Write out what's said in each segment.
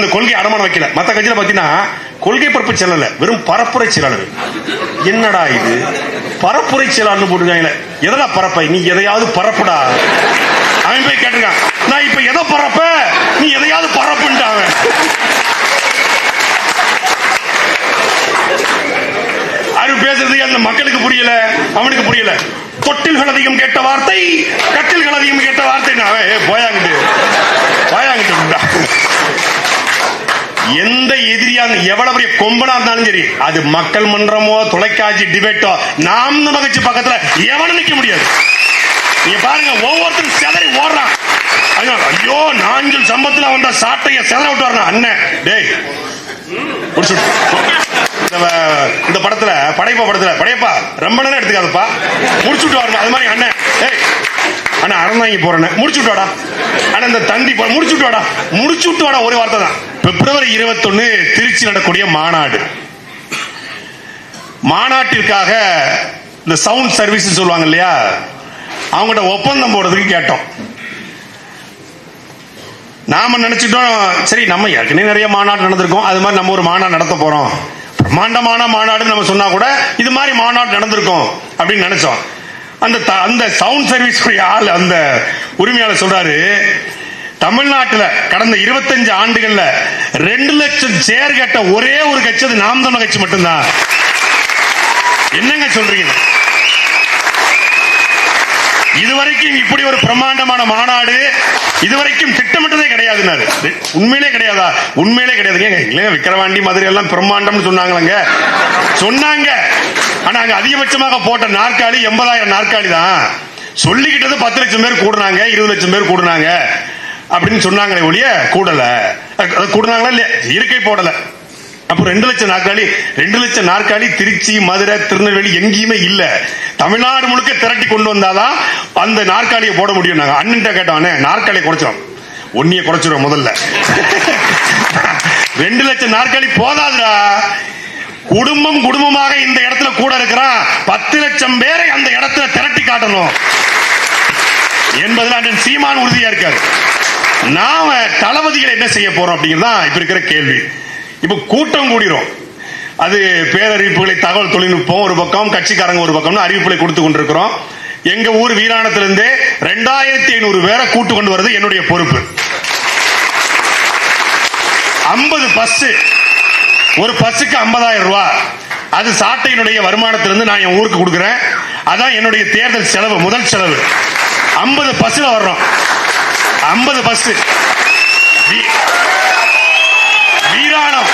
அந்த கொள்கை அடமானம் வைக்கல. மத்த கட்சியில பாத்தீங்கன்னா கொள்கை பரப்பு செல்லல வெறும் பரப்புரை செயலாளர். என்னடா இது? பரப்புரை செயலாளர் போட்டுருக்காங்களே. எதடா பரப்ப? நீ எதையாவது பரப்புடா. அவன் போய் கேட்டிருக்கான் நான் இப்ப எதை பரப்ப? நீ எதையாவது பரப்புன்ட்டாங்க. அது பேசுறது அந்த மக்களுக்கு புரியல அவனுக்கு புரியல. தொட்டில்கள் அதிகம் கேட்ட வார்த்தை கட்டில்கள் அதிகம் கேட்ட வார்த்தை நான் போயாங்கிட்டு. போயாங்கிட்டு எந்த எதிரியா எவ்வளவு பெரிய கொம்பனா இருந்தாலும் சரி அது மக்கள் மன்றமோ தொலைக்காட்சி டிபேட்டோ நாம் மகிழ்ச்சி பக்கத்துல எவனும் நிக்க முடியாது. நீங்க பாருங்க ஒவ்வொருத்தரும் செதறி ஓடுறான். ஐயோ, ஐயோ சம்பத்துல வந்த சாட்டைய செதற விட்டு வரணும் அண்ணன் டேய் முடிச்சு விட்டு. இந்த இந்த படத்துல படைப்பா படத்துல படையப்பா ரொம்ப நேரம் எடுத்துக்காதப்பா. முடிச்சு விட்டு வரணும் அது மாதிரி அண்ணன் டேய் அண்ணா அறந்தாங்கி போறேன் முடிச்சு விட்டு வாடா அண்ணா இந்த தந்தி போ முடிச்சு விட்டு வாடா முடிச்சு வாடா ஒரு வார்த்தை தான். பிப்ரவரி இருபத்தொன்னு திருச்சி நடக்கூடிய மாநாடு. மாநாட்டிற்காக இந்த சவுண்ட் சர்வீஸ் சொல்லுவாங்க இல்லையா? அவங்ககிட்ட ஒப்பந்தம் போடுறதுக்கு கேட்டோம். நாம நினைச்சிட்டோம் சரி நம்ம ஏற்கனவே நிறைய மாநாடு நடந்திருக்கோம். அது மாதிரி நம்ம ஒரு மாநாடு நடத்த போறோம். பிரம்மாண்டமான மாநாடுன்னு நம்ம சொன்னா கூட இது மாதிரி மாநாடு நடந்திருக்கும் அப்படின்னு நினைச்சோம். அந்த த- அந்த சவுண்ட் சர்வீஸ் ஆள் அந்த உரிமையாளர் சொல்றாரு தமிழ்நாட்டுல கடந்த 25 ஆண்டுகள்ல ரெண்டு லட்சம் சேர் கேட்ட ஒரே ஒரு கட்சி அது நாம் தமிழ் கட்சி மட்டும்தான். என்னங்க சொல்றீங்க? இதுவரைக்கும் இப்படி ஒரு பிரம்மாண்டமான மாநாடு இதுவரைக்கும் திட்டமிட்டதே கிடையாதுனாரு உண்மையிலே கிடையாதா? உண்மையிலே கிடையாதுங்க. இல்லைங்க விக்கிரவாண்டி மதுரை எல்லாம் பிரம்மாண்டம்னு சொன்னாங்களாங்க. சொன்னாங்க. ஆனா அங்க அதிகபட்சமாக போட்ட நாற்காலி எண்பதாயிரம் நாற்காலி தான். சொல்லிக்கிட்டது பத்து லட்சம் பேர் கூடுனாங்க இருபது லட்சம் பேர் கூடுனாங்க அப்படின்னு சொன்னாங்களே ஒழிய கூடல. கூடுனாங்களா இல்லையா? இருக்கை போடல. அப்போ ரெண்டு லட்சம் நாற்காலி ரெண்டு லட்சம் நாற்காலி திருச்சி மதுரை திருநெல்வேலி எங்கேயுமே இல்ல. தமிழ்நாடு முழுக்க திரட்டி கொண்டு வந்தாதான் அந்த நாற்காலியை போட முடியும் நாங்க. அண்ணன்ட்ட கேட்டோம் நாற்காலியை குறைச்சோம் ஒன்னிய குறைச்சிடும் முதல்ல. ரெண்டு லட்சம் நாற்காலி போதாதுடா. குடும்பம் குடும்பமாக இந்த இடத்துல கூட இருக்கிறான் பத்து லட்சம் பேரை அந்த இடத்துல திரட்டி காட்டணும். என்பதில் அண்ணன் சீமான் உறுதியா இருக்காரு. நாம தளபதிகளை என்ன செய்ய போறோம் அப்படிங்கிறதான் இப்ப இருக்கிற கேள்வி. இப்ப கூட்டம் கூடிரும். அது பேரறிவிப்புகளை தகவல் தொழில்நுட்பம் ஒரு பக்கம் கட்சிக்காரங்க ஒரு பக்கம்னு அறிவிப்புகளை கொடுத்து கொண்டிருக்கிறோம். எங்க ஊர் வீராணத்திலிருந்தே ரெண்டாயிரத்தி ஐநூறு பேரை கூட்டு கொண்டு வர்றது என்னுடைய பொறுப்பு. ஐம்பது பஸ் ஒரு பஸ்ஸுக்கு ஐம்பதாயிரம் ரூபா. அது சாட்டையினுடைய வருமானத்திலிருந்து நான் என் ஊருக்கு கொடுக்குறேன். அதான் என்னுடைய தேர்தல் செலவு முதல் செலவு. ஐம்பது பஸ்ல வர்றோம். ஐம்பது பஸ் வீராணம்.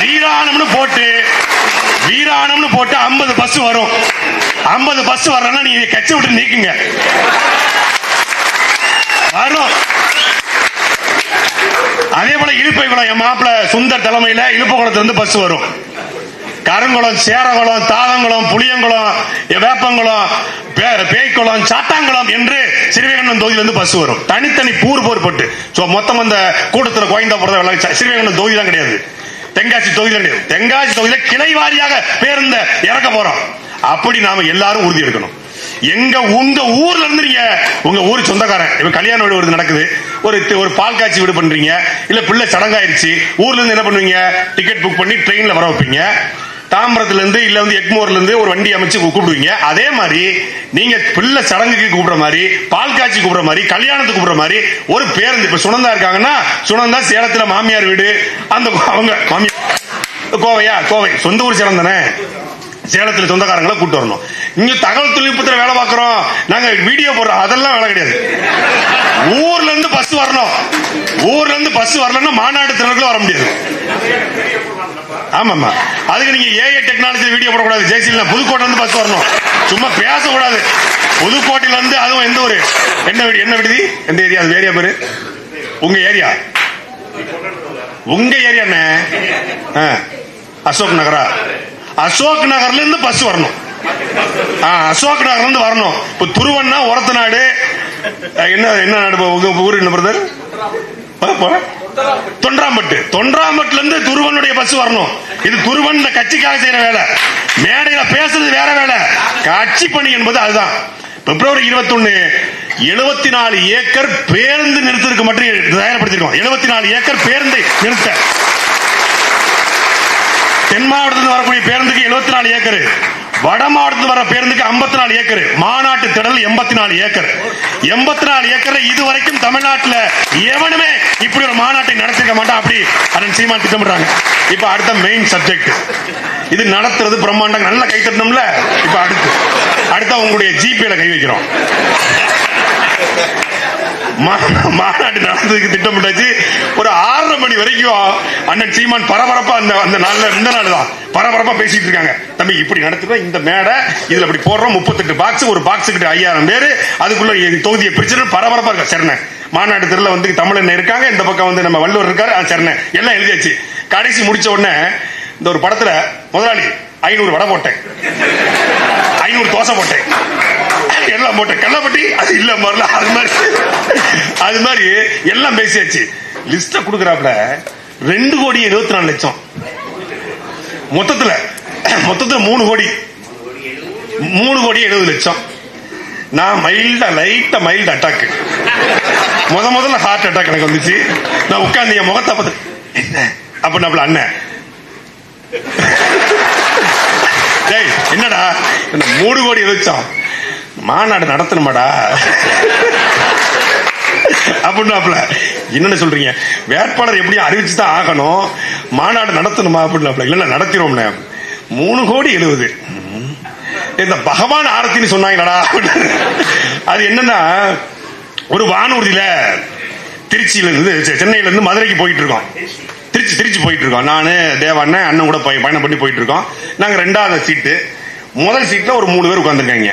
வீராணம்னு போட்டு வீராணம்னு போட்டு ஐம்பது பஸ் வரும். ஐம்பது பஸ் வரலன்னா நீங்க கட்சி விட்டு நீக்குங்க. வரும். அதே போல இழுப்பைக்குளம் என் மாப்பிள்ள சுந்தர் தலைமையில இழுப்பகுளத்துல இருந்து பஸ் வரும். கருங்குளம் சேரகுளம் தாதங்குளம் புளியங்குளம் வேப்பங்குளம் பேய்க்குளம் சாத்தாங்குளம் என்று சிறுவேகண்ணன் தொகுதியிலிருந்து பஸ் வரும். தனித்தனி பூர் போர் போட்டு. மொத்தம் அந்த கூட்டத்தில் கோயந்தா போறத வெள்ள தொகுதி தான் கிடையாது. தென்காசி தொகுதியில் கிடையாது. தென்காசி தொகுதியில கிளை வாரியாக பேருந்த இறக்க போறோம். அப்படி நாம எல்லாரும் உறுதி எடுக்கணும். எங்க உங்க ஊர்ல இருந்து நீங்க உங்க ஊர் சொந்தக்காரன். இப்ப கல்யாண வீடு ஒரு நடக்குது. ஒரு ஒரு பால் காய்ச்சி வீடு பண்றீங்க. இல்ல பிள்ளை சடங்காயிருச்சு. ஊர்ல இருந்து என்ன பண்ணுவீங்க? டிக்கெட் புக் பண்ணி ட்ரெயின்ல வர வைப்பீங்க. தாம்பரத்துல இருந்து இல்ல வந்து எக்மோர்ல இருந்து ஒரு வண்டி அமைச்சு கூப்பிடுவீங்க. அதே மாதிரி நீங்க பிள்ளை சடங்குக்கு கூப்பிடுற மாதிரி பால் காட்சி கூப்பிடுற மாதிரி கல்யாணத்துக்கு கூப்பிடுற மாதிரி ஒரு பேருந்து இப்ப சுனந்தா இருக்காங்கன்னா சுனந்தா சேலத்துல மாமியார் வீடு. அந்த அவங்க மாமியார் கோவையா? கோவை. சொந்த ஊர் சேலம் தானே? சேலத்தில் சொந்தக்காரங்களை கூட்டு வரணும். இங்க தகவல் தொழில்நுட்பத்தில் வேலை பார்க்கறோம். நாங்க வீடியோ போடுறோம். அதெல்லாம் வேலை கிடையாது. ஊர்ல இருந்து பஸ் வரணும். ஊர்ல இருந்து பஸ் வரலன்னா மாநாடு திறனுக்குள்ள வர முடியாது. ஆமாமா அதுக்கு நீங்க ஏஐ டெக்னாலஜி வீடியோ போடக்கூடாது. ஜெய்சில் புதுக்கோட்டை இருந்து பஸ் வரணும். சும்மா பேசக்கூடாது. புதுக்கோட்டையில இருந்து அதுவும் எந்த ஒரு என்ன வீடு? என்ன விடுதி எந்த ஏரியா? அது ஏரியா பேரு? உங்க ஏரியா? உங்க ஏரியா என்ன? அசோக் நகரா? அசோக் நகர்ல இருந்து பஸ் வரணும். ஆ, அசோக் நகர்ல இருந்து வரணும். இப்ப துருவன்னா ஒரத்த நாடு. என்ன என்ன நாடு உங்க ஊர் என்ன பிரதர் தொன்றாம்பட்டு. தொன்றாம்பட்டுல இருந்து துருவனுடைய பஸ் வரணும். இது துருவன் இந்த கட்சிக்காக செய்யற வேலை. மேடையில பேசுறது வேற வேலை. கட்சி பணி என்பது அதுதான். பிப்ரவரி 21 எழுபத்தி நாலு ஏக்கர் பேருந்து நிறுத்தத்துக்கு மட்டும் தயார்படுத்திருக்கோம். எழுபத்தி நாலு ஏக்கர் பேருந்தை நிறுத்த. தென் மாவட்டத்தில் வரக்கூடிய பேருந்துக்கு 74 நாலு ஏக்கர் வட மாவட்டத்தில் வர பேருந்துக்கு 54 நாலு ஏக்கர் மாநாட்டு திடல் எண்பத்தி நாலு ஏக்கர். எண்பத்தி நாலு ஏக்கர் இதுவரைக்கும் தமிழ்நாட்டில் எவனுமே இப்படி ஒரு மாநாட்டை நடத்திருக்க மாட்டான் அப்படி அதன் சீமான் திட்டமிடுறாங்க. இப்ப அடுத்த மெயின் சப்ஜெக்ட் இது நடத்துறது பிரம்மாண்டம். நல்ல கை தட்டணும்ல? இப்ப அடுத்து. அடுத்த உங்களுடைய ஜிபேல கை வைக்கிறோம். மாநாடு நடந்ததுக்கு திட்டமிட்டாச்சு. ஒரு ஆறரை மணி வரைக்கும் அண்ணன் சீமான் பரபரப்பா அந்த அந்த நாள்ல இந்த நாள் தான். பரபரப்பா பேசிட்டு இருக்காங்க. தம்பி இப்படி நடத்துறோம் இந்த மேடை இதுல அப்படி போடுறோம் முப்பத்தெட்டு பாக்ஸ் ஒரு பாக்ஸ் கிட்ட ஐயாயிரம் பேரு. அதுக்குள்ள தொகுதியை பிரிச்சு பரபரப்பா இருக்கா சரிண்ணே மாநாடு தெருல வந்து தமிழன் இருக்காங்க இந்த பக்கம் வந்து நம்ம வள்ளுவர் இருக்காரு ஆ, எல்லாம் எழுதியாச்சு. கடைசி முடிச்ச உடனே இந்த ஒரு படத்துல முதலாளி ஐநூறு வடை போட்டேன். ஐநூறு தோசை போட்டேன். எல்லாம் போட்டேன் கள்ளப்பட்டி அது இல்ல மரல அது மாதிரி. அது மாதிரி எல்லாம் பேசியாச்சு. லிஸ்ட கொடுக்குறாப்புல ரெண்டு கோடி இருபத்தி நாலு லட்சம். மொத்தத்துல மொத்தத்துல மூணு கோடி. மூணு கோடி எழுபது லட்சம். நான் மைல்டா லைட்டா மைல்டு அட்டாக் முத முதல்ல ஹார்ட் அட்டாக் எனக்கு வந்துச்சு. நான் உட்கார்ந்து என் முகத்தை பார்த்து என்ன? அப்படின்னாப்ல அண்ணன் என்னடா? மூணு கோடி லட்சம். மாநாடு நடத்தணுமாடா? அப்படின்னாப்ல என்னன்னு சொல்றீங்க? வேட்பாளர் எப்படியும் அறிவிச்சு தான் ஆகணும். மாநாடு நடத்தணுமா அப்படின்னாப்ல இல்ல நடத்திடுவோம்னே. மூணு கோடி எழுபது இந்த பகவான் ஆரத்தின்னு சொன்னாங்கடா அது என்னன்னா ஒரு வானூர்தியில திருச்சியில இருந்து செ- சென்னையில இருந்து மதுரைக்கு போயிட்டு இருக்கோம் திருச்சி திருச்சி போயிட்டு இருக்கோம் நானு தேவண்ணன் அண்ணன் கூட போய் பயணம் பண்ணி போயிட்டு இருக்கோம் நாங்க ரெண்டாவது சீட்டு. முதல் சீட்ல ஒரு மூணு பேர் உட்காந்துருக்காங்க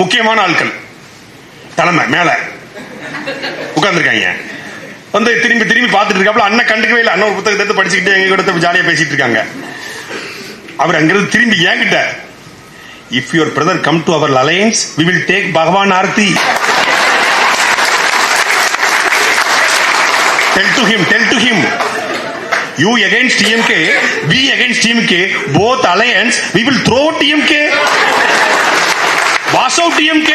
முக்கியமான ஆட்கள். தலைமை மேல. உட்கார்ந்துருக்காங்க. வந்து திரும்பி திரும்பி பார்த்துட்டு இருக்காப்புல அண்ணன் கண்டுக்கவே இல்லை. அண்ணன் ஒரு புத்தகத்தை எடுத்து படிச்சுக்கிட்டு எங்க கூட ஜாலியா பேசிட்டு இருக்காங்க. அவர் அங்கிருந்து திரும்பி ஏங்கிட்ட if your brother come to our alliance we will take பகவான் Aarthi tell to him tell to him you against DMK we against DMK both alliance we will throw DMK Wash out TMK.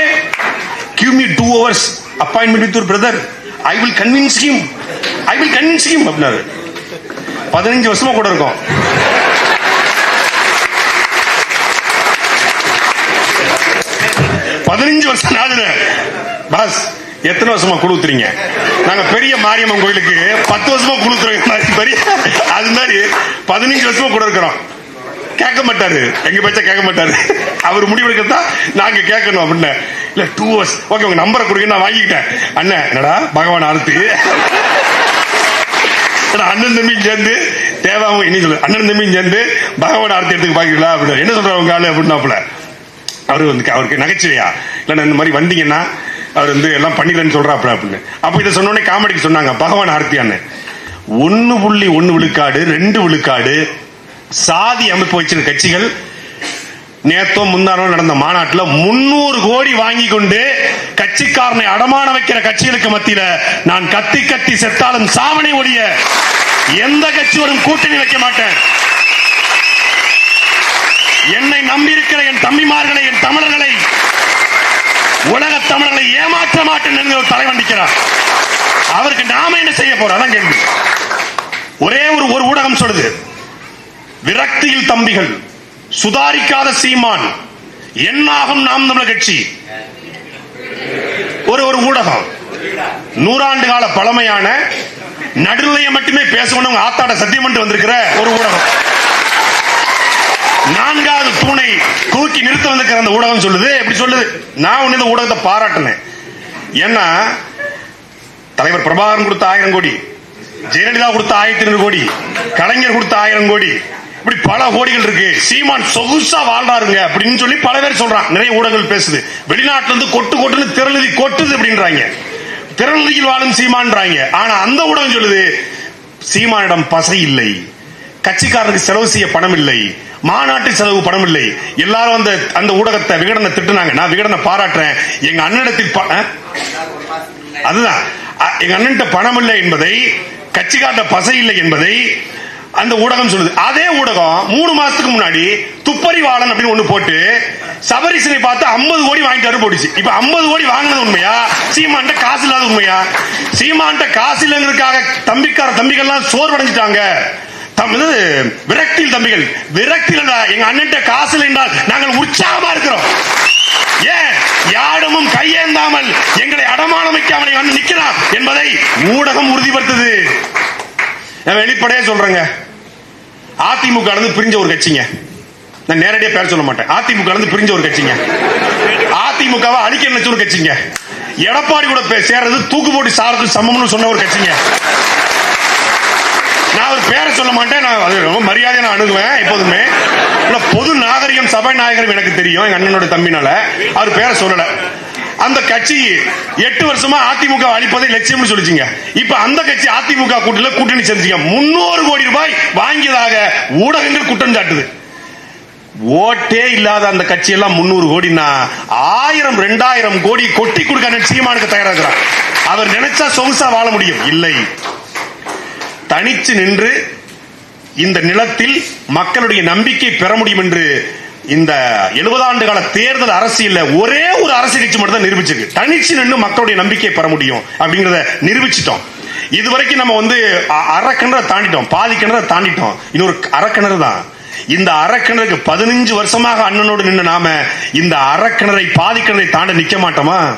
Give me two hours appointment with your brother. I will convince him. I will convince him. அப்படின்னாரு பதினஞ்சு வருஷமா கூட இருக்கும் பதினஞ்சு வருஷம் நாடு pass எத்தனை வருஷமா குழுத்துறீங்க நாங்க பெரிய மாரியம்மன் கோயிலுக்கு பத்து வருஷமா குழுத்துறோம் பெரிய அது மாதிரி பதினஞ்சு வருஷமா கூட இருக்கிறோம் கேட்க மாட்டாரு. எங்க பேச்ச கேட்க மாட்டாரு. அவர் முடிவெடுக்கிறதா நாங்க கேட்கணும் அப்படின்னு. இல்ல டூ ஹவர்ஸ் ஓகே உங்க நம்பரை கொடுங்க நான் வாங்கிக்கிட்டேன். அண்ணன் என்னடா பகவான் ஆர்த்தி. அண்ணன் தம்பியும் சேர்ந்து தேவாவும் இனி சொல்லு. அண்ணன் தம்பியும் சேர்ந்து பகவான் ஆர்த்தி எடுத்துக்கு பாக்கிறீங்களா அப்படின்னு. என்ன சொல்றாங்க உங்க ஆளு அப்படின்னாப்புல. அவரு வந்து அவருக்கு நகைச்சுவையா? இல்ல இந்த மாதிரி வந்தீங்கன்னா அவர் வந்து எல்லாம் பண்ணிக்கிறேன்னு சொல்றாப்புல அப்படின்னு. அப்ப இதை சொன்னோடனே காமெடிக்கு சொன்னாங்க பகவான் ஆர்த்தியான்னு. ஒன்னு புள்ளி ஒன்னு விழுக்காடு ரெண்டு விழுக்காடு சாதி அமைப்பு வச்சிருக்க கட்சிகள் நேத்தோ முந்தானோ நடந்த மாநாட்டுல முன்னூறு கோடி வாங்கி கொண்டு கட்சிக்காரனை அடமான வைக்கிற கட்சிகளுக்கு மத்தியில நான் கத்தி கத்தி செத்தாலும் சாவனை ஒழிய எந்த கட்சியோடும் கூட்டணி வைக்க மாட்டேன். என்னை நம்பியிருக்கிற என் தம்பிமார்களை என் தமிழர்களை உலக தமிழர்களை ஏமாற்ற மாட்டேன் என்று ஒரு தலைவன் நிற்கிறார். அவருக்கு நாம என்ன செய்ய போறோம்? அதான் கேள்வி. ஒரே ஒரு ஒரு ஊடகம் சொல்லுது. விரக்தியில் தம்பிகள் சுதாரிக்காத சீமான் என்னாகும் நாம் தமிழர் கட்சி. ஒரு ஒரு ஊடகம். நூறாண்டு கால பழமையான நடுநிலையை மட்டுமே பேசணும் ஆத்தாட சத்தியம் பண்ணிட்டு வந்திருக்கிற ஒரு ஊடகம். நான்காவது தூணை தூக்கி நிறுத்த வந்திருக்கிற அந்த ஊடகம் சொல்லுது. எப்படி சொல்லுது? நான் ஒண்ணு இந்த ஊடகத்தை பாராட்டினேன். ஏன்னா தலைவர் பிரபாகரன் கொடுத்த ஆயிரம் கோடி ஜெயலலிதா கொடுத்த ஆயிரத்தி ஐநூறு கோடி கலைஞர் கொடுத்த ஆயிரம் கோடி இப்படி பல கோடிகள் இருக்கு. சீமான் சொகுசா வாழ்றாருங்க அப்படின்னு சொல்லி பல பேர் சொல்றான். நிறைய ஊடகங்கள் பேசுது. வெளிநாட்டுல இருந்து கொட்டு கொட்டுன்னு திரளுதி கொட்டுது அப்படின்றாங்க. திரளுதியில் வாழும் சீமான்றாங்க. ஆனா அந்த ஊடகம் சொல்லுது சீமானிடம் பசை இல்லை. கட்சிக்காரருக்கு செலவு செய்ய பணம் இல்லை. மாநாட்டு செலவு பணம் இல்லை. எல்லாரும் அந்த அந்த ஊடகத்தை விகடனை திட்டுனாங்க. நான் விகடனை பாராட்டுறேன். எங்க அண்ணனிடத்தில் அதுதான். எங்க அண்ணன்ட்ட பணம் இல்லை என்பதை கட்சிக்கார்ட்ட பசை இல்லை என்பதை அந்த ஊடகம் சொல்லுது. அதே ஊடகம் மூணு மாசத்துக்கு முன்னாடி துப்பறிவாளன் அப்படின்னு ஒண்ணு போட்டு சபரிசனை பார்த்து 50 கோடி வாங்கிட்டாரு போட்டுச்சு இப்ப 50 கோடி வாங்கினது உண்மையா? சீமான்ட்ட காசு இல்லாத உண்மையா? சீமான்ட்ட காசு இல்லைங்கிறதுக்காக தம்பிக்கார தம்பிகள்லாம் சோர்வடைஞ்சிட்டாங்க. தம் விரக்தியில் தம்பிகள். விரக்தியில் எங்க அண்ணன்ட்ட காசு இல்லை என்றால் நாங்கள் உற்சாகமா இருக்கிறோம். ஏன்? யாடமும் கையேந்தாமல் எங்களை அடமானம் வைக்காமல் எங்க நிக்கிறான் என்பதை ஊடகம் உறுதிப்படுத்துது. நான் வெளிப்படையா சொல்றேங்க. அதிமுக இருந்து பிரிஞ்ச ஒரு கட்சிங்க. நான் நேரடியா பேர் சொல்ல மாட்டேன். அதிமுக இருந்து பிரிஞ்ச ஒரு கட்சிங்க. அதிமுகவை அழிக்க நினைச்ச ஒரு கட்சிங்க. எடப்பாடி கூட பே- சேர்றது தூக்கு போட்டி சாரத்து சமம்னு சொன்ன ஒரு கட்சிங்க. நான் ஒரு பேரை சொல்ல மாட்டேன். நான் அது ரொம்ப மரியாதையை நான் அணுகுவேன் எப்போதுமே. பொது நாகரிகம் சபாநாயகரும் எனக்கு தெரியும் எங்க அண்ணனோட தம்பினால. அவர் பேரை சொல்லலை. அந்த கட்சி எட்டு வருஷமா அதிமுக அழிப்பதை லட்சியம்னு சொல்லிச்சிங்க. இப்ப அந்த கட்சி அதிமுக கூட்டில கூட்டணி செஞ்சுங்க முன்னூறு கோடி ரூபாய் வாங்கியதாக ஊடகங்கள் குற்றம் சாட்டுது. ஓட்டே இல்லாத அந்த கட்சி எல்லாம் முன்னூறு கோடினா ஆயிரம் ரெண்டாயிரம் கோடி கொட்டி கொடுக்க சீமானுக்கு தயாராகிறார். இருக்கிறார் அவர் நினைச்சா சொகுசா வாழ முடியும். இல்லை. தனிச்சு நின்று இந்த நிலத்தில் மக்களுடைய நம்பிக்கை பெற முடியும் என்று இந்த 70 ஆண்டு கால தேர்தல் அரசியல்ல ஒரே ஒரு அரசியல் கட்சி மட்டும் தான் நிரூபிச்சிருக்கு. தனிச்சு நின்று மக்களுடைய நம்பிக்கை பெற முடியும் அப்படிங்கறத நிரூபிச்சிட்டோம். இதுவரைக்கும் நம்ம வந்து அ- தாண்டிட்டோம். பாதி கிணறை தாண்டிட்டோம். இன்னொரு அரைக்கிணறு தான். இந்த அரைக்கிணறுக்கு பதினஞ்சு வருஷமாக அண்ணனோடு நின்று நாம இந்த அரைக்கிணறை பாதி கிணறை தாண்ட நிக்க மாட்டோமா?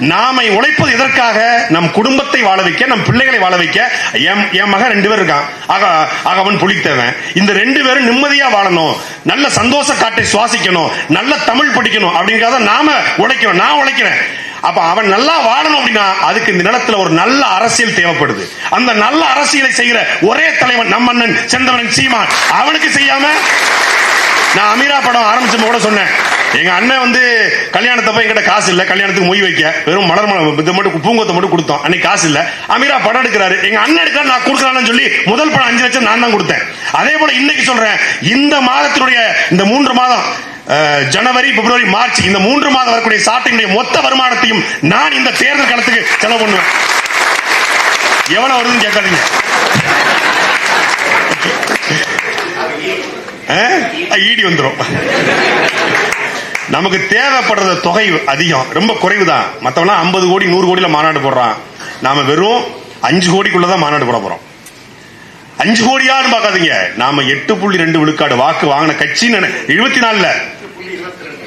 நாமை உழைப்பது எதற்காக? நம் குடும்பத்தை வாழ வைக்க நம் பிள்ளைகளை வாழ வைக்க. என் என் மகன் ரெண்டு பேர் இருக்கான். ஆக ஆக புலித்தேவன். இந்த ரெண்டு பேரும் நிம்மதியா வாழணும். நல்ல சந்தோஷ காட்டை சுவாசிக்கணும். நல்ல தமிழ் படிக்கணும். அப்படிங்கிறத நாம உழைக்கிறோம். நான் உழைக்கிறேன். அப்ப அவன் நல்லா வாழணும் அப்படின்னா அதுக்கு இந்த நிலத்துல ஒரு நல்ல அரசியல் தேவைப்படுது. அந்த நல்ல அரசியலை செய்கிற ஒரே தலைவன் நம்ம அண்ணன் செந்தவன் சீமான். அவனுக்கு செய்யாம நான் அமீரா படம் ஆரம்பிச்சப்ப கூட சொன்னேன். எங்க அண்ணன் வந்து கல்யாணத்தப்ப எங்கிட்ட காசு இல்ல கல்யாணத்துக்கு மொய் வைக்க. வெறும் மலர் மலம் இது மட்டும் பூங்கத்தை மட்டும் கொடுத்தோம். அன்னைக்கு காசு இல்ல. அமீரா படம் எடுக்கிறாரு. எங்க அண்ணன் எடுக்கிற நான் கொடுக்கலாம்னு சொல்லி முதல் படம் அஞ்சு லட்சம் நான் தான் கொடுத்தேன். அதே போல இன்னைக்கு சொல்றேன் இந்த மாதத்தினுடைய இந்த மூன்று மாதம் ஜனவரி பிப்ரவரி மார்ச் இந்த மூன்று மாதம் வரக்கூடிய சாட்டினுடைய மொத்த வருமானத்தையும் நான் இந்த தேர்தல் களத்துக்கு செலவு பண்ணுவேன். எவ்வளவு வருதுன்னு கேட்காதீங்க ஈடி வந்துடும் நமக்கு தேவைப்படுற தொகை அதிகம். ரொம்ப குறைவுதான். மற்றவெல்லாம் ஐம்பது கோடி நூறு கோடியில் மாநாடு போடுறான். நாம வெறும் அஞ்சு கோடிக்குள்ளதான் மாநாடு போட போறோம். அஞ்சு கோடியான்னு பார்க்காதீங்க. நாம எட்டு புள்ளி ரெண்டு விழுக்காடு வாக்கு வாங்கின கட்சி இருபத்தி நாலுல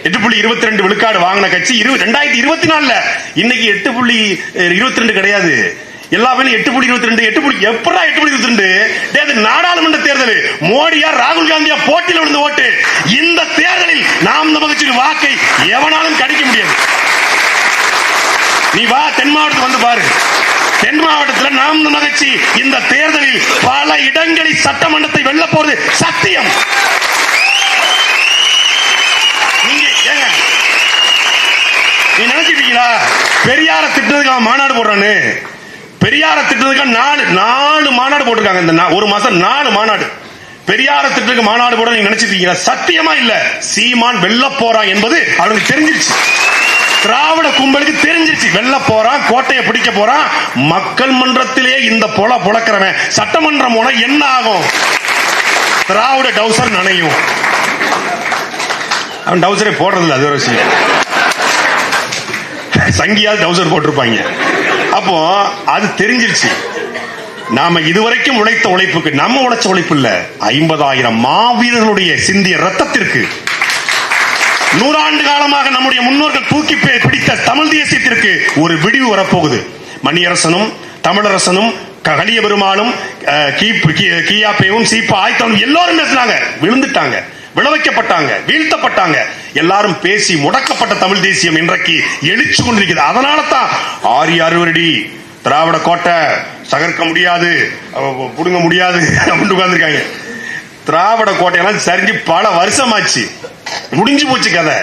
எட்டு புள்ளி இருபத்தி ரெண்டு விழுக்காடு வாங்கின கட்சி ரெண்டாயிரத்தி இருபத்தி நாலுல இன்னைக்கு எட்டு புள்ளி இருபத்தி ரெண்டு கிடையாது. எல்லாமே எட்டு புள்ளி இருபத்தி ரெண்டு எட்டு புள்ளி எப்படா எட்டு புள்ளி இருபத்தி ரெண்டு? நாடாளுமன்ற தேர்தல். மோடியா ராகுல் காந்தியா போட்டியில் விழுந்த ஓட்டு இந்த தேர்தலில் நாம் நமக்கு கட்சிக்கு வாக்கை எவனாலும் கிடைக்க முடியாது. நீ வா தென் மாவட்டத்துக்கு வந்து பாரு. தென் மாவட்டத்தில் நாம் நம்ம இந்த தேர்தலில் பல இடங்களில் சட்டமன்றத்தை வெல்ல போறது சத்தியம். நீங்க ஏங்க நீ நினைச்சிட்டீங்களா பெரியார திட்டத்துக்கு அவன் மாநாடு போடுறான்னு பெரியார திட்டத்துக்கு நாலு நாலு மாநாடு போட்டிருக்காங்க இந்த ஒரு மாசம் நாலு மாநாடு. பெரியார திட்டத்துக்கு மாநாடு போட நீங்க நினைச்சிருக்கீங்க சத்தியமா இல்ல. சீமான் வெல்ல போறான் என்பது அவனுக்கு தெரிஞ்சிருச்சு. திராவிட கும்பலுக்கு தெரிஞ்சிருச்சு. வெல்ல போறான் கோட்டையை பிடிக்க போறான். மக்கள் மன்றத்திலே இந்த பொல புழக்கிறவன். சட்டமன்றம் போனா என்ன ஆகும்? திராவிட டவுசர் நனையும். அவன் டவுசரே போடுறதில்ல அது ஒரு விஷயம். சங்கியாவது டவுசர் போட்டிருப்பாங்க. அப்போ அது தெரிஞ்சிருச்சு. நாம இதுவரைக்கும் உழைத்த உழைப்புக்கு நம்ம உழைச்ச உழைப்பு இல்ல. ஐம்பதாயிரம் மாவீரர்களுடைய சிந்திய ரத்தத்திற்கு நூறாண்டு காலமாக நம்முடைய முன்னோர்கள் தூக்கி பிடித்த தமிழ் தேசியத்திற்கு ஒரு விடிவு வரப்போகுது. மணியரசனும் தமிழரசனும் கலிய பெருமாளும் அஹ், சீப்பா ஆய்த்தவனும் எல்லாரும் பேசினாங்க. விழுந்துட்டாங்க. விளைவிக்கப்பட்டாங்க. வீழ்த்தப்பட்டாங்க. எல்லாரும் பேசி முடக்கப்பட்ட தமிழ் தேசியம் இன்றைக்கு எழுச்சி கொண்டிருக்கிறது அதனால தான் ஆரி அறுவரடி திராவிட கோட்டை சகர்க்க முடியாது அஹ், புடுங்க முடியாது அப்படின்னு உட்கார்ந்திருக்காங்க. திராவிட கோட்டையெல்லாம் சரிஞ்சு பல வருஷமாச்சு. முடிஞ்சு போச்சு கதை.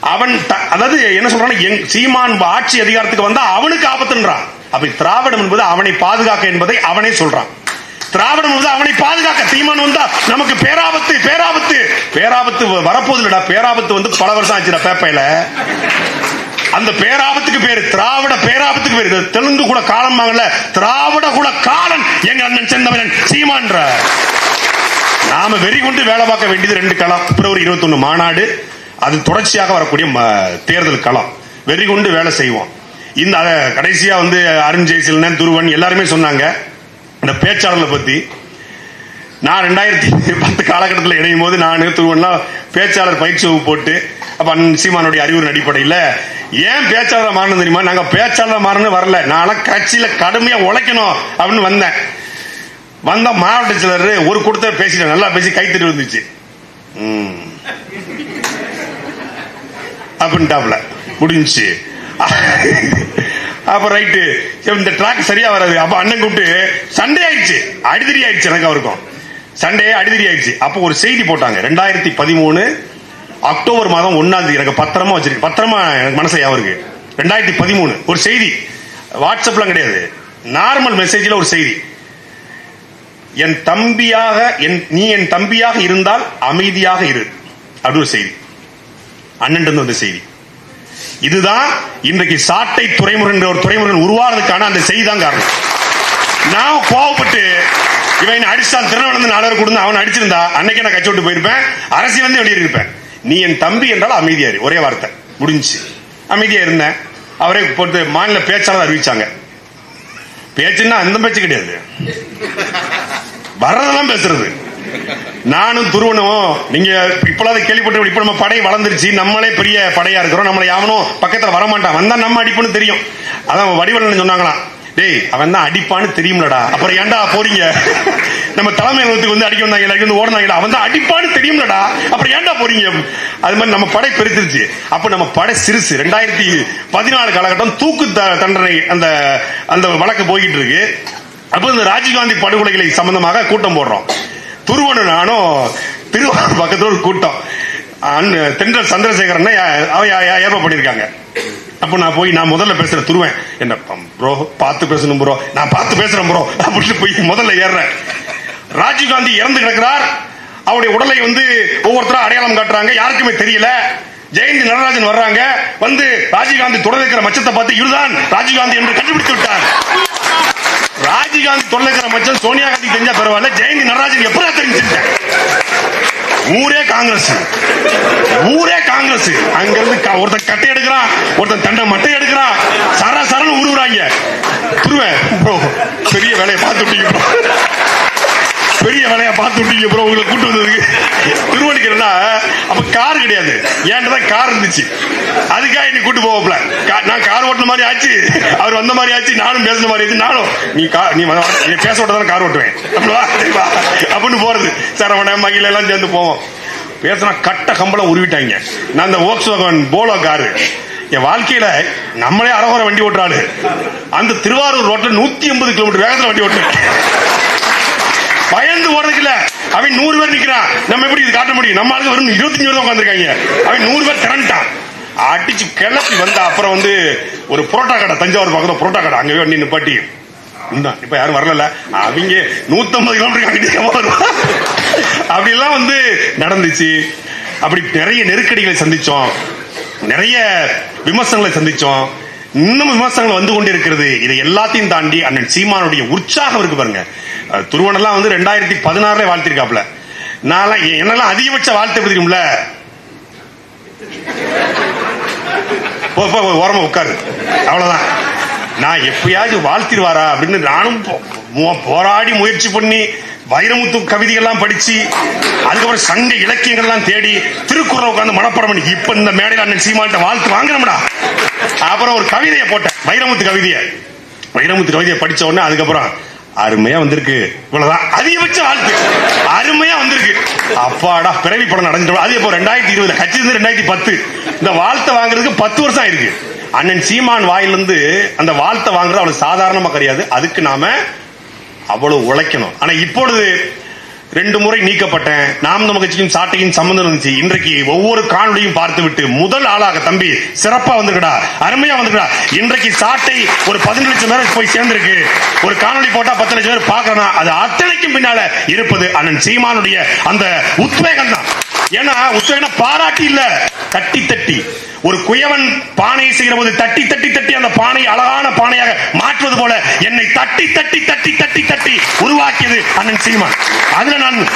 அவன் த- அதாவது என்ன சொல்றான் சீமான் ஆட்சி அதிகாரத்துக்கு வந்தா அவனுக்கு ஆபத்துன்றான். அப்ப திராவிடம் என்பது அவனை பாதுகாக்க என்பதை அவனே சொல்றான். திராவிடம் என்பது அவனை பாதுகாக்க. சீமான் வந்தா நமக்கு பேராபத்து பேராபத்து. பேராபத்து வ- பேராபத்து வந்து பல வருஷம் ஆச்சுடா பேப்பையில. அந்த பேராபத்துக்கு பேரு திராவிட பேராபத்துக்கு பேரு. தெலுங்கு கூட காலம் வாங்கல. திராவிட கூட காலன் எங்க அண்ணன் செந்தமனன் சீமான்ற. நாம வெறி கொண்டு வேலை பார்க்க வேண்டியது ரெண்டு களம். பிப்ரவரி 21 மாநாடு. அது தொடர்ச்சியாக வரக்கூடிய ம- தேர்தல் களம். வெறி கொண்டு வேலை செய்வோம். இந்த கடைசியா வந்து அருண் ஜெயசீலன் துருவன் எல்லாருமே சொன்னாங்க. இந்த பேச்சாளர்களை பத்தி. நான் ரெண்டாயிரத்தி பத்து காலகட்டத்தில் இணையும் போது நான் துருவன்லாம் பேச்சாளர் பயிற்சி வகுப்பு போட்டு அப்ப அண்ணன் சீமானுடைய அறிவுரை அடிப்படையில் ஏன் பேச்சாளர் மாறணும் தெரியுமா? நாங்க பேச்சாளர் மாறணும் வரல. நான் கட்சியில கடுமையா உழைக்கணும் அப்படின்னு வந்தேன். வந்த மாவட்ட சிலர் ஒரு கொடுத்த பேசிட்டேன் நல்லா பேசி கைத்தறி வந்துச்சு ம். அப்படின்ட்டாப்ல முடிஞ்சு அப்ப ரைட்டு. இந்த ட்ராக் சரியா வராது. அப்ப அண்ணன் கூப்பிட்டு சண்டே ஆயிடுச்சு. அடிதடி ஆயிடுச்சு எனக்கு அவருக்கும். சண்டே அடிதடி ஆயிடுச்சு. அப்போ ஒரு செய்தி போட்டாங்க. ரெண்டாயிரத்தி பதிமூணு அக்டோபர் மாதம் ஒன்னாம் தேதி. எனக்கு பத்திரமா வச்சிருக்கு பத்திரமா எனக்கு மனசுல ஞாபகம் இருக்கு. ரெண்டாயிரத்தி பதிமூணு. ஒரு செய்தி. வாட்ஸ்அப்லாம் கிடையாது. நார்மல் மெசேஜில் ஒரு செய்தி. என் தம்பியாக என் நீ என் தம்பியாக இருந்தால் அமைதியாக இரு. அப்படி ஒரு செய்தி. அண்ணன் வந்த செய்தி. இதுதான் இன்றைக்கு சாட்டை துறைமுறை ஒரு துறைமுறை உருவாகிறதுக்கான அந்த செய்தி தான் காரணம். நான் கோவப்பட்டு இவன் அடிச்சான் திருநெல்வேலி நாலு கொடுத்து அவன் அடிச்சிருந்தா அன்னைக்கு நான் கட்சி விட்டு போயிருப்பேன். அரசியல் வந்து வெளியே இருப்பேன். நீ என் தம்பி என்றால் அமைதியாரு. ஒரே வார்த்தை. முடிஞ்சு அமைதியா இருந்தேன். அவரே பொறுத்து மாநில பேச்சாளர் அறிவிச்சாங்க. பேச்சுன்னா அந்த பேச்சு கிடையாது. வர்றதெல்லாம் பேசுறது. நானும் துருவனும் நீங்க இப்பெல்லாம் கேள்விப்பட்டு இப்ப நம்ம படை வளர்ந்துருச்சு. நம்மளே பெரிய படையா இருக்கிறோம். நம்மளை யாவனும் பக்கத்துல வரமாட்டான். வந்தா நம்ம அடிப்புன்னு தெரியும். அதான் வடிவலன் சொன்னாங்களாம். டேய் அவன் தான் அடிப்பான்னு தெரியும்லடா. அப்புறம் ஏன்டா போறீங்க? நம்ம தலைமை அலுவலகத்துக்கு வந்து அடிக்க வந்தாங்க வந்து ஓடுனாங்களா அவன் தான் அடிப்பான்னு தெரியும்லடா. அப்புறம் ஏன்டா போறீங்க? அது மாதிரி நம்ம படை பெருத்துருச்சு. அப்ப நம்ம படை சிறுசு. ரெண்டாயிரத்தி பதினாலு காலகட்டம் தூக்கு த- தண்டனை அந்த அந்த வழக்கு போய்கிட்டு இருக்கு. அப்ப இந்த ராஜீவ்காந்தி படுகொலைகளை சம்பந்தமாக கூட்டம் போடுறோம். துருவனு நானும் திருவாரூர் பக்கத்தில் ஒரு கூட்டம். தென்றல் சந்திரசேகரன் அவ ஏற்பாடு பண்ணியிருக்காங்க. அப்ப நான் போய் நான் முதல்ல பேசுறேன் துருவேன். என்ன ப்ரோ பார்த்து பேசணும் ப்ரோ நான் பார்த்து பேசுறேன் ப்ரோ அப்படின்னு போய் முதல்ல ஏறுறேன். ராஜீவ்காந்தி இறந்து கிடக்கிறார். அவருடைய உடலை வந்து ஒவ்வொருத்தரும் அடையாளம் காட்டுறாங்க. யாருக்குமே தெரியல. ஜெயந்தி நடராஜன் வர்றாங்க. வந்து ராஜீவ்காந்தி தொடர்ந்து இருக்கிற மச்சத்தை பார்த்து இதுதான் ராஜீவ்காந்தி என்று கண்டுபிடித்து விட்டார். ராஜீவ்காந்தி தொல்லைக்கிற மச்சம் சோனியா காந்தி தெரிஞ்சா பரவாயில்ல. ஜெயந்தி நடராஜன் எப்படா தெரிஞ்சுட்டேன் ஊரே காங்கிரஸ். ஊரே காங்கிரஸ். அங்க இருந்து க- ஒருத்தன் கட்டை எடுக்கிறான் ஒருத்தன் தண்டை மட்டை எடுக்கிறான். சர சரன்னு உருவுறாங்க. திருவேன் ப்ரோ பெரிய வேலையை பார்த்து விட்டீங்க. பெரிய வேலையா பார்த்து விட்டீங்க ப்ரோ உங்களை கூட்டு வந்ததுக்கு. திருவணிக்கிறா அப்ப கார் கிடையாது. ஏன்டா கார் இருந்துச்சு? அதுக்காக நீ கூட்டு போவப்ல நான் கார் ஓட்டுன மாதிரி ஆச்சு. அவர் வந்த மாதிரி ஆச்சு. நானும் பேசுன மாதிரி ஆச்சு. நானும் நீ கா- நீ நீ பேச விட்டதான கார் ஓட்டுவேன். அப்படி வா, சரி வா. அப்படின்னு போறது. சரவண மகிழ எல்லாம் சேர்ந்து போவோம். பேசினா கட்ட கம்பளம் உருவிட்டாங்க. நான் அந்த ஓக்ஸ் போலோ காரு என் வாழ்க்கையில நம்மளே அறகுற வண்டி ஓட்டுறாரு அந்த திருவாரூர் ரோட்ல நூத்தி எண்பது கிலோமீட்டர் வேகத்துல வண்டி ஓட்டுறேன் பயந்து ஓடுறதுக்கு இல்ல அவன் நூறு பேர் நிக்கிறான். நம்ம எப்படி இது காட்ட முடியும்? நம்ம ஆளுக்கு வெறும் இருபத்தஞ்சு பேர் உட்காந்துருக்காங்க அவன் நூறு பேர் திரண்டான். அடிச்சு கிளப்பி வந்த அப்புறம் வந்து ஒரு புரோட்டா கடை தஞ்சாவூர் பக்கத்துல புரோட்டா கடை. அங்கவே வண்டி நிப்பாட்டி. இப்ப யாரும் வரல அவங்க நூத்தம்பது கிலோமீட்டர் அங்கிட்டு அப்படிலாம் வந்து நடந்துச்சு. அப்படி நிறைய நெருக்கடிகளை சந்திச்சோம். நிறைய விமர்சனங்களை சந்திச்சோம். இன்னும் விமர்சனங்கள் வந்து கொண்டிருக்கிறது. இதை எல்லாத்தையும் தாண்டி அண்ணன் சீமானுடைய உற்சாகம் இருக்கு பாருங்க. துருவனெல்லாம் வந்து ரெண்டாயிரத்தி பதினாறுல வாழ்த்திருக்காப்ல நான் என்னெல்லாம் அதிகபட்ச வாழ்த்து எப்படி தெரியும்ல? ஓரமா உட்காரு. அவ்வளவுதான். நான் எப்பயாவது வாழ்த்திருவாரா அப்படின்னு நானும் போ- போராடி முயற்சி பண்ணி வைரமுத்து கவிதைகள்லாம் படிச்சு அதுக்கப்புறம் சங்க இலக்கியங்கள்லாம் தேடி திருக்குறள் உட்காந்து மனப்பாடம் பண்ணி இப்ப இந்த மேடையில் அண்ணன் சீமான்ட்ட வாழ்த்து வாங்கினோம்டா. அப்புறம் ஒரு கவிதையை போட்டேன் வைரமுத்து கவிதையை. வைரமுத்து கவிதையை படிச்ச உடனே அதுக்கப்புறம் அருமையா வந்திருக்கு. இவ்வளவுதான். அதிகபட்ச வாழ்த்து. அருமையா வந்திருக்கு. அப்பாடா பிறவி படம் நடந்துட்டு அது இப்போ ரெண்டாயிரத்தி இருபது கட்சி இருந்து ரெண்டாயிரத்தி பத்து. இந்த வாழ்த்தை வாங்குறதுக்கு பத்து வருஷம் ஆயிருக்கு. அண்ணன் சீமான் வாயிலிருந்து அந்த வாழ்த்தை வாங்குறது அவ்வளவு சாதாரணமா கிடையாது. அதுக்கு நாம அவ்வளவு உழைக்கணும். ஆனா இப்பொழுது ரெண்டு முறை நீக்கப்பட்டேன். நாம் நம்ம கட்சியும் சாட்டையும் சம்பந்தம் இருந்துச்சு. இன்றைக்கு ஒவ்வொரு காணொலியும் பார்த்து விட்டு முதல் ஆளாக தம்பி சிறப்பா வந்திருக்கடா அருமையா வந்திருக்கடா. இன்றைக்கு சாட்டை ஒரு பதினஞ்சு லட்சம் பேர் போய் சேர்ந்திருக்கு. ஒரு காணொலி போட்டா பத்து லட்சம் பேர் பார்க்கணும் அது அத்தனைக்கும் பின்னால இருப்பது அண்ணன் சீமானுடைய அந்த உத்வேகம் தான் ஏன்னா உத்வேகம் பாராட்டி இல்ல. தட்டி தட்டி. ஒரு குயவன் பானையை செய்கிற போது தட்டி தட்டி தட்டி அந்த பானை அழகான பானையாக மாற்றுவது போல என்னை தட்டி தட்டி தட்டி தட்டி தட்டி உருவாக்கியது அண்ணன் சீமான். அதுல நான்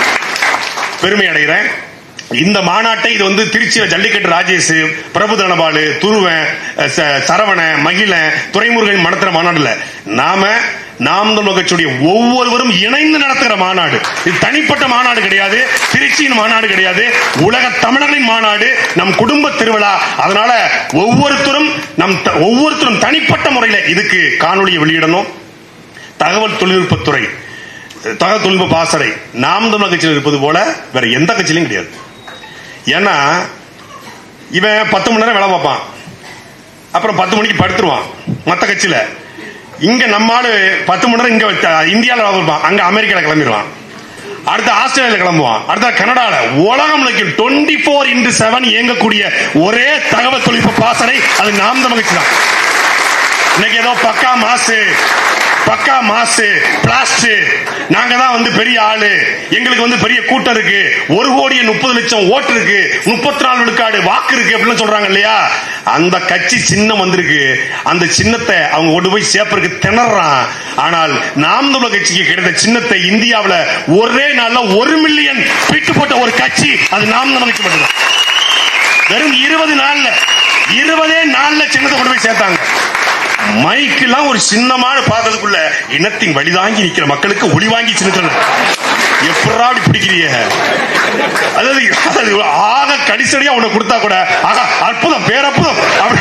பெருமை அடைகிறேன். இந்த மாநாட்டை இது வந்து திருச்சியில ஜல்லிக்கட்டு ராஜேஷ் பிரபு தனபாலு துருவன் ச- சரவணன் மகிழன் துரைமுருகன் நடத்துற மாநாடு நாம நாம் தமிழர் கட்சியுடைய ஒவ்வொருவரும் இணைந்து நடத்துகிற மாநாடு. இது தனிப்பட்ட மாநாடு கிடையாது. திருச்சியின் மாநாடு கிடையாது. உலக தமிழர்களின் மாநாடு. நம் குடும்ப திருவிழா. அதனால ஒவ்வொருத்தரும் நம் த- ஒவ்வொருத்தரும் தனிப்பட்ட முறையில் இதுக்கு காணொலியை வெளியிடணும். தகவல் தொழில்நுட்பத்துறை தகவல் தொழில்நுட்ப பாசறை நாம் தமிழர் கட்சியில் இருப்பது போல வேற எந்த கட்சியிலும் கிடையாது. ஏன்னா இவன் பத்து மணி நேரம் வேலை பார்ப்பான். அப்புறம் பத்து மணிக்கு படுத்துருவான். மற்ற கட்சியில். இங்க நம்ம ஆளு பத்து மணி நேரம் இங்க இந்தியாவில் இந்தியால அங்க அமெரிக்கால கிளம்பிடுவான் அடுத்து ஆஸ்திரேலியா கிளம்புவான். அடுத்த கனடால. உலகம் டுவெண்ட்டி ஃபோர் இன்டு செவன் இயங்கக்கூடிய ஒரே தகவல் தொழில்நுட்ப பாசனை அது நாம் தான் தான். இன்னைக்கு ஏதோ பக்கா மாசு. பக்கா மாசு பிளாஸ்ட். நாங்க தான் வந்து பெரிய ஆளு. எங்களுக்கு வந்து பெரிய கூட்டம் இருக்கு. ஒரு கோடியே முப்பது லட்சம் ஓட்டு இருக்கு. முப்பத்தி நாலு விழுக்காடு வாக்கு இருக்கு அப்படின்னு சொல்றாங்க இல்லையா? அந்த கட்சி சின்னம் வந்திருக்கு. அந்த சின்னத்தை அவங்க கொண்டு போய் சேப்பருக்கு திணறான். ஆனால் நாம் தமிழர் கட்சிக்கு கிடைத்த சின்னத்தை இந்தியாவில் ஒரே நாள்ல ஒரு மில்லியன் பிட்டு போட்ட ஒரு கட்சி அது நாம் தமிழர் கட்சி மட்டும்தான். வெறும் இருபது நாள்ல இருபதே நாள்ல சின்னத்தை கொண்டு போய் சேர்த்தாங்க. மைக்கெல்லாம் ஒரு சின்னமான பாதத்துக்குள்ள இனத்தின் வழிதாங்கி நிக்கிற மக்களுக்கு ஒளி வாங்கி சின்ன எப்படா அப்படி பிடிக்கிறீங்க? அதாவது ஆக கடிசடியா உன்னை கொடுத்தா கூட ஆகா அற்புதம் பேரற்புதம் அப்படி.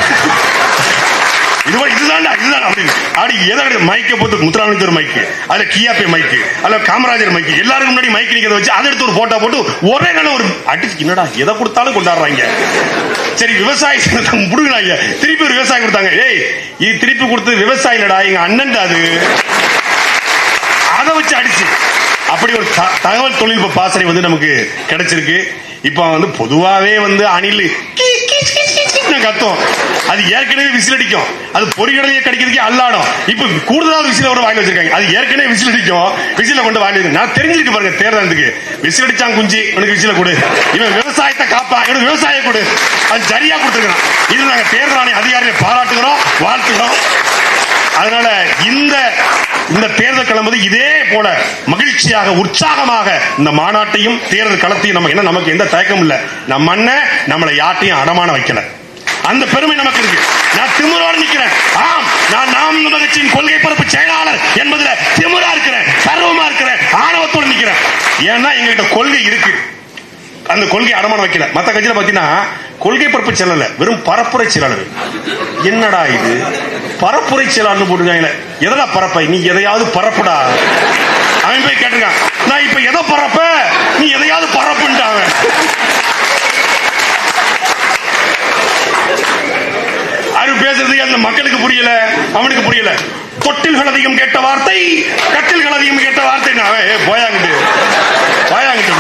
இது இதுதான் இதுதான் அப்படின்னு. அப்படி எதை கிடையாது மைக்கை போட்டு முத்துராமலிங்கர் மைக்கு அல்ல கியாப்பே மைக்கு அல்ல காமராஜர் மைக்கு எல்லாருக்கும் முன்னாடி மைக் நிக்கிறத வச்சு அதை எடுத்து ஒரு போட்டோ போட்டு ஒரே நாள் ஒரு அடிச்சு என்னடா எதை கொடுத்தாலும் கொண்டாடுறாங்க. சரி விவசாய சின்னத்தை முடுங்கினாங்க. திருப்பி ஒரு விவசாயம் கொடுத்தாங்க. ஏய் இது திருப்பி கொடுத்தது விவசாயம் எங்க அண்ணன்டா அது. அதை வச்சு அடிச்சு. அப்படி ஒரு த- தகவல் தொழில்நுட்ப பாசறை வந்து நமக்கு கிடைச்சிருக்கு. இப்போ வந்து பொதுவாவே வந்து அணில் கீ, கீ, கத்தும். அது ஏற்கனவே விசில் அடிக்கும். அது பொறிகடலையே கடிக்கிறதுக்கே அல்லாடும். இப்ப கூடுதலாக விசில கூட வாங்கி வச்சிருக்காங்க. அது ஏற்கனவே விசில் அடிக்கும். விசில கொண்டு வாங்கி நான் தெரிஞ்சிருக்கு பாருங்க தேர்தலுக்கு. விசில் அடிச்சான் குஞ்சு உனக்கு விசில கொடு. இவன் விவசாயத்தை காப்பா இவனுக்கு விவசாயம் கொடு. அது சரியா கொடுத்துருக்கான் இது நாங்க தேர்தல் ஆணைய அதிகாரியை பாராட்டுகிறோம் வாழ்த்துகிறோம். அதனால இந்த இந்த தேர்தல் கிளம்புது இதே போல மகிழ்ச்சியாக உற்சாகமாக இந்த மாநாட்டையும் தேர்தல் களத்தையும் நம்ம என்ன நமக்கு எந்த தயக்கம் இல்ல. நம்ம அண்ணன் நம்மளை யார்ட்டையும் அடமான வைக்கல. அந்த பெருமை நமக்கு இருக்கு. நான் திமுறோடு நிக்கிறேன் ஆம் நான் நாம் கட்சியின் கொள்கை பரப்பு செயலாளர் என்பதுல திமுறா இருக்கிறேன் சர்வமா இருக்கிறேன் ஆணவத்தோடு நிக்கிறேன் ஏன்னா எங்ககிட்ட கொள்கை இருக்கு. அந்த கொள்கை அடமானம் வைக்கல. மத்த கட்சியில பாத்தீங்கன்னா கொள்கை பரப்பு செல்லல வெறும் பரப்புரை செயலாளர். என்னடா இது? பரப்புரை செயலாளர்னு போட்டுருக்காங்களே. எதடா பரப்ப? நீ எதையாவது பரப்புடா. அவன் போய் கேட்டிருக்கான். நான் இப்ப எதை பரப்ப? நீ எதையாவது பரப்புன்ட்டாங்க அது பேசுறது அந்த மக்களுக்கு புரியல அவனுக்கு புரியல. தொட்டில்கள் அதிகம் கேட்ட வார்த்தை கட்டில்கள் அதிகம் கேட்ட வார்த்தை. போயாங்கிட்டு போயாங்கிட்டு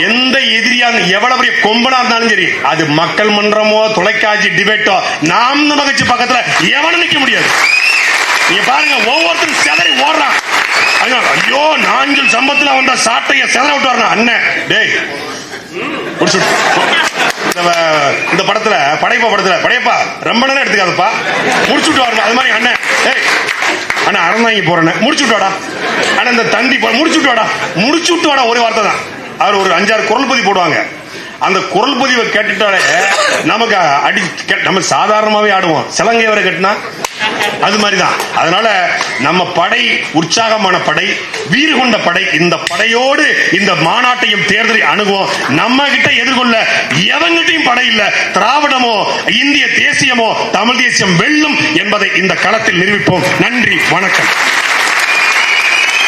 எந்த எதிரியா எவ்வளவு பெரிய கொம்பனா இருந்தாலும் சரி அது மக்கள் மன்றமோ தொலைக்காட்சி டிபேட்டோ நாம் நம்ம பக்கத்துல எவனும் நிக்க முடியாது. நீங்க பாருங்க ஒவ்வொருத்தரும் செதறி ஓடுறான். ஐயோ, நாஞ்சல் சம்பத்துல வந்த சாட்டைய செதற விட்டு வரணும் அண்ணன் டேய் புடிச்சு இந்த இந்த படத்துல படைப்பா படத்துல. படையப்பா ரொம்ப நேரம் எடுத்துக்காதப்பா. முடிச்சு விட்டு வரணும் அது மாதிரி அண்ணன். ஏய் அண்ணா அறந்தாங்கி போறேன்னு. முடிச்சுட்டு வாடா. அண்ணா இந்த தந்தி முடிச்சுட்டு முடிச்சு வாடா. முடிச்சுட்டு வாடா ஒரே வார்த்தை தான். அவர் ஒரு அஞ்சாறு குரல் பதிவு போடுவாங்க. அந்த குரல் பதிவை கேட்டுட்டாலே நமக்கு அடி நம்ம சாதாரணமாவே ஆடுவோம். சிலங்கை வரை கட்டினா அது மாதிரிதான். அதனால நம்ம படை உற்சாகமான படை வீறு கொண்ட படை இந்த படையோடு இந்த மாநாட்டையும் தேர்தலை அணுகுவோம். நம்ம கிட்ட எதிர்கொள்ள எவங்கிட்டையும் படை இல்ல. திராவிடமோ இந்திய தேசியமோ தமிழ் தேசியம் வெல்லும் என்பதை இந்த களத்தில் நிரூபிப்போம். நன்றி வணக்கம்.